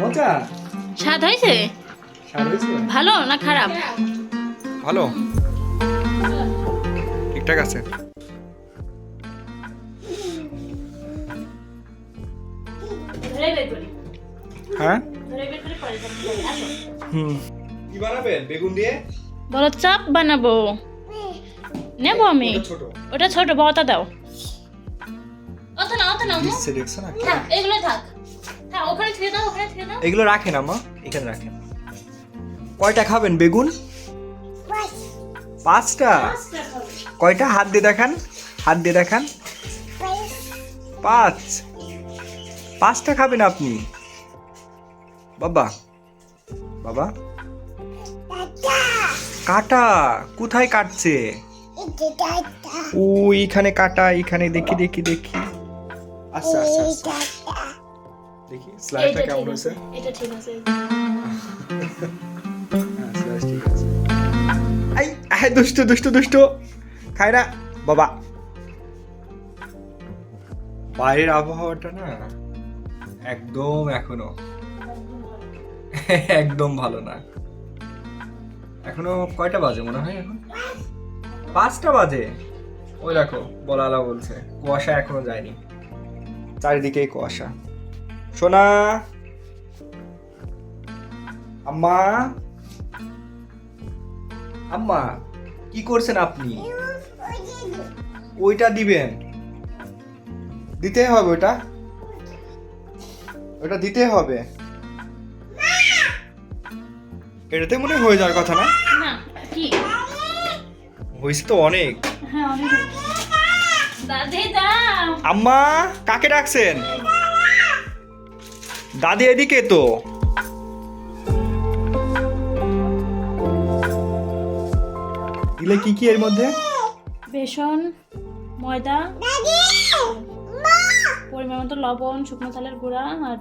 মজা। স্বাদ হয়েছে? ভালো না খারাপ? ভালো। ঠিকঠাক আছে। হ্যাঁ। হুম। কি বানাবেন? বেগুন দিয়ে? বলো চাপ বানাবো। নেব আমি। ওটা ছোট ওটা বড়টা দাও। অত না? না এগুলো থাক। থাক ওখানে ছুঁয়ে দাও ওখানে ছুঁয়ে দাও। এগুলো রাখেন আমা এখানে রাখেন কয়টা খাবেন বেগুন? পাঁচটা? কয়টা? হাত দিয়ে দেখান হাত দিয়ে দেখান। পাঁচ। পাঁচটা খাবেন আপনি? বাবা বাবা। কাটা কোথায় কাটছে? ও এইখানে কাটা এখানে দেখি দেখি দেখি। আচ্ছা আচ্ছা আচ্ছা। দেখি স্লাইডটা কেমন হয়েছে? আছে এটা ঠিক আছে। হ্যাঁ, ঠিক আছে। আই আই দুষ্ট দুষ্ট দুষ্ট। খায় না বাবা। বাইরের আবহাওয়াটা না একদম এখনও। একদম ভালো না। এখনও কয়টা বাজে মনে হয় এখন? পাঁচটা বাজে। ওই দেখো বলালা বলছে কুয়াশা এখনও যায়নি। চারিদিকেই কুয়াশা। সোনা! আম্মা! আম্মা কি করছেন আপনি? ওইটা দিবেন। দিতে হবে ওটা ওটা দিতে হবে। এটাতে মনে হয়ে যাওয়ার কথা না? না কি? হয়েছে তো অনেক। হ্যাঁ আম্মা কাকে ডাকছেন? দাদি এদিকে তো। দিলে কি কি এর মধ্যে? বেসন ময়দা পরিমাণ মতো লবণ শুকনো চালের গুঁড়া আর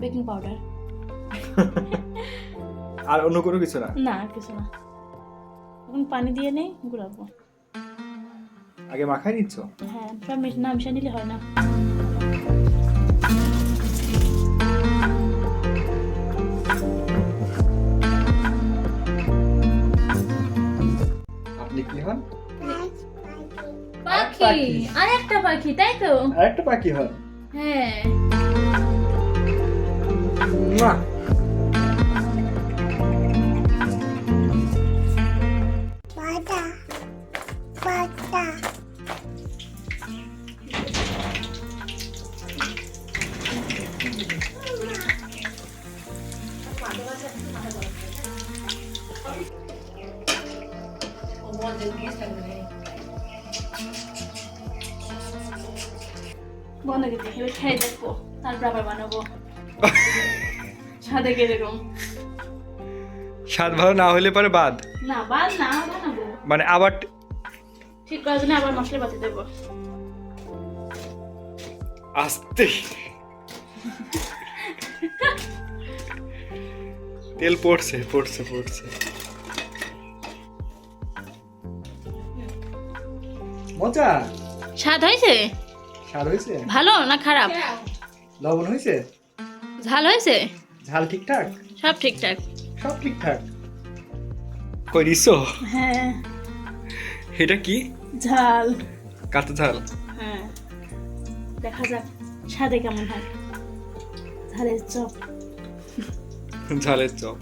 বেকিং পাউডার। আর অন্য কোনো কিছু না? না আর কিছু না। এখন পানি দিয়ে নেই গুঁড়াবো আগে মাখাই নিচ্ছ? হ্যাঁ সব মিশ না মিশিয়ে নিলে হয় না। আপনি কি হন? পাখি। পাখি। আর একটা পাখি তাই তো? আরেকটা পাখি হন? হ্যাঁ। মুয়া। বন্ধ খেয়ে দেখব তারপর আবার বানাবো। সাদে কীরকম? স্বাদ ভালো না হলে পরে বাদ? না বাদ না বানাবো। মানে আবার ঠিক করার জন্য আবার মশলা পাতি দেবো। আস্তে। তেল পড়ছে পড়ছে পড়ছে। মজা? স্বাদ হয়েছে? স্বাদ হয়েছে? ভালো না খারাপ? লবণ হয়েছে? ঝাল হয়েছে? ঝাল ঠিকঠাক? সব ঠিকঠাক। সব ঠিকঠাক। কই দিছো হ্যাঁ। এটা কি? ঝাল। কাঁচা ঝাল। হ্যাঁ। দেখা যাক স্বাদে কেমন হয়। ঝালের চপ। ঝালের চপ।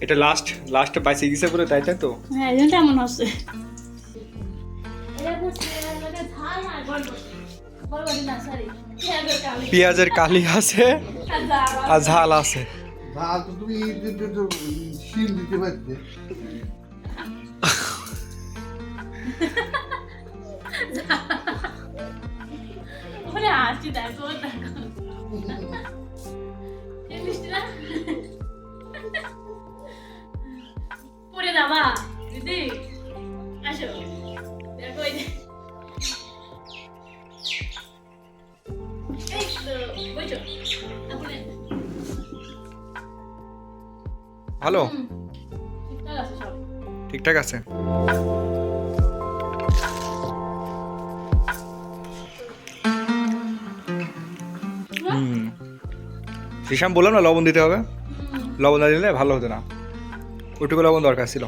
এটা লাস্ট লাস্ট বাইসে গেছে বলে তাই তাই তো? হ্যাঁ এই জন্য এমন হচ্ছে পেঁয়াজের কালি আছে আর ঝাল আছে। ঝাল তো তুমি শিল দিতে পারতে। ওরে হাসি দেখো দেখো। যাবা দিদি। আসো। দেখো এই হুম, ঠিকঠাক আছে সব? ঠিকঠাক আছে। হুম। শ্রীশাম বললাম না লবণ দিতে হবে? লবণ না দিলে ভালো হতো না। ওইটুকু লবণ দরকার ছিল।